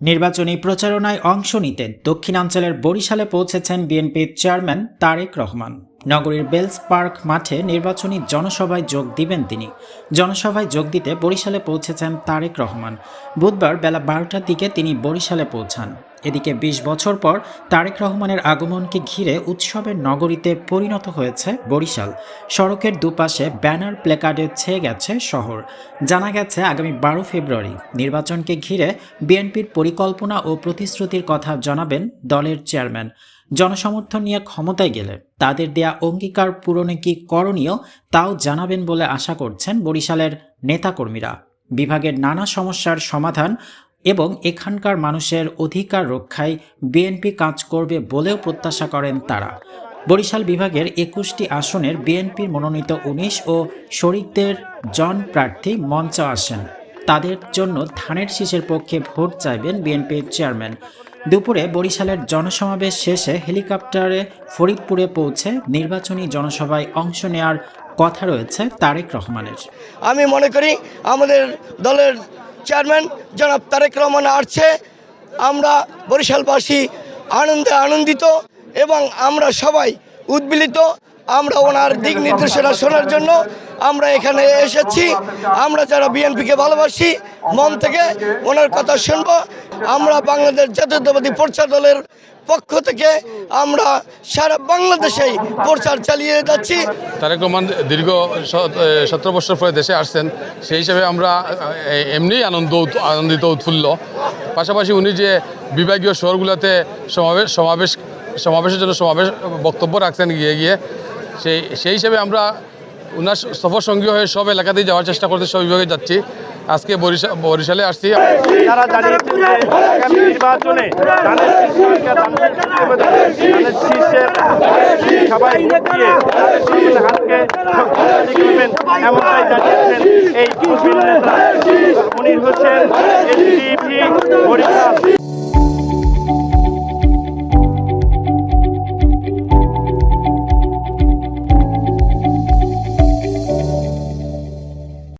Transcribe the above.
নির্বাচনী প্রচারণায় অংশ নিতে দক্ষিণাঞ্চলের বরিশালে পৌঁছেছেন বিএনপির চেয়ারম্যান তারেক রহমান। নগরীর বেলস পার্ক মাঠে নির্বাচনী জনসভায় যোগ দিবেন তিনি। জনসভায় যোগ দিতে বরিশালে পৌঁছেছেন তারেক রহমান। বুধবার বেলা বারোটার দিকে তিনি বরিশালে পৌঁছান। এদিকে ২০ বছর পর তারেক রহমানের আগমনকে ঘিরে উৎসবের নগরীতে পরিণত হয়েছে বরিশাল। সড়কের দুপাশে ব্যানার প্লেকার্ডে ছেয়ে গেছে শহর। জানা গেছে, আগামী বারো ফেব্রুয়ারি নির্বাচনকে ঘিরে বিএনপির পরিকল্পনা ও প্রতিশ্রুতির কথা জানাবেন দলের চেয়ারম্যান। জনসমর্থন নিয়ে ক্ষমতায় গেলে তাদের দেয়া অঙ্গীকার পূরণে কি করণীয় তাও জানাবেন বলে আশা করছেন বরিশালের নেতাকর্মীরা। বিভাগের নানা সমস্যার সমাধান এবং এখানকার মানুষের অধিকার রক্ষায় বিএনপি কাজ করবে বলেও প্রত্যাশা করেন তারা। বরিশাল বিভাগের একুশটি আসনের বিএনপির মনোনীত উনিশ ও শরিকদের জন প্রার্থী মঞ্চ আসেন। তাদের জন্য ধানের শীষের পক্ষে ভোট চাইবেন বিএনপির চেয়ারম্যান দুপুরে বরিশালের জনসমাবেশ শেষে হেলিকপ্টারে ফরিদপুরে পৌঁছে নির্বাচনী জনসভায় অংশ নেওয়ার কথা রয়েছে তারেক রহমানের। আমি মনে করি আমাদের দলের চেয়ারম্যান জনাব তারেক রহমান আসছে। আমরা বরিশালবাসী আনন্দে আনন্দিত এবং আমরা সবাই উদ্বিলিত। আমরা ওনার দিক নির্দেশনা শোনার জন্য আমরা এখানে এসেছি। আমরা যারা বিএনপিকে ভালোবাসি মন থেকে ওনার কথা শুনব। আমরা বাংলাদেশ জাতীয়তাবাদী প্রচার দলের পক্ষ থেকে আমরা সারা বাংলাদেশেই প্রচার চালিয়ে যাচ্ছি। তারেক রহমান দীর্ঘ সতেরো বছর পরে দেশে আসছেন সেই হিসাবে আমরা আহ, এমনি আনন্দ আনন্দিত উৎফুল্ল। পাশাপাশি উনি যে বিভাগীয় শহরগুলোতে সমাবেশ সমাবেশ সমাবেশের জন্য সমাবেশ বক্তব্য রাখছেন গিয়ে গিয়ে সেই সেই হিসাবে আমরা ওনার সফর সঙ্গী হয়ে সব এলাকাতেই যাওয়ার চেষ্টা করতে সব বিভাগে যাচ্ছি। আজকে বরিশাল বরিশালে আসছি। তারা জানিয়েছেন যে আগামী নির্বাচনে এই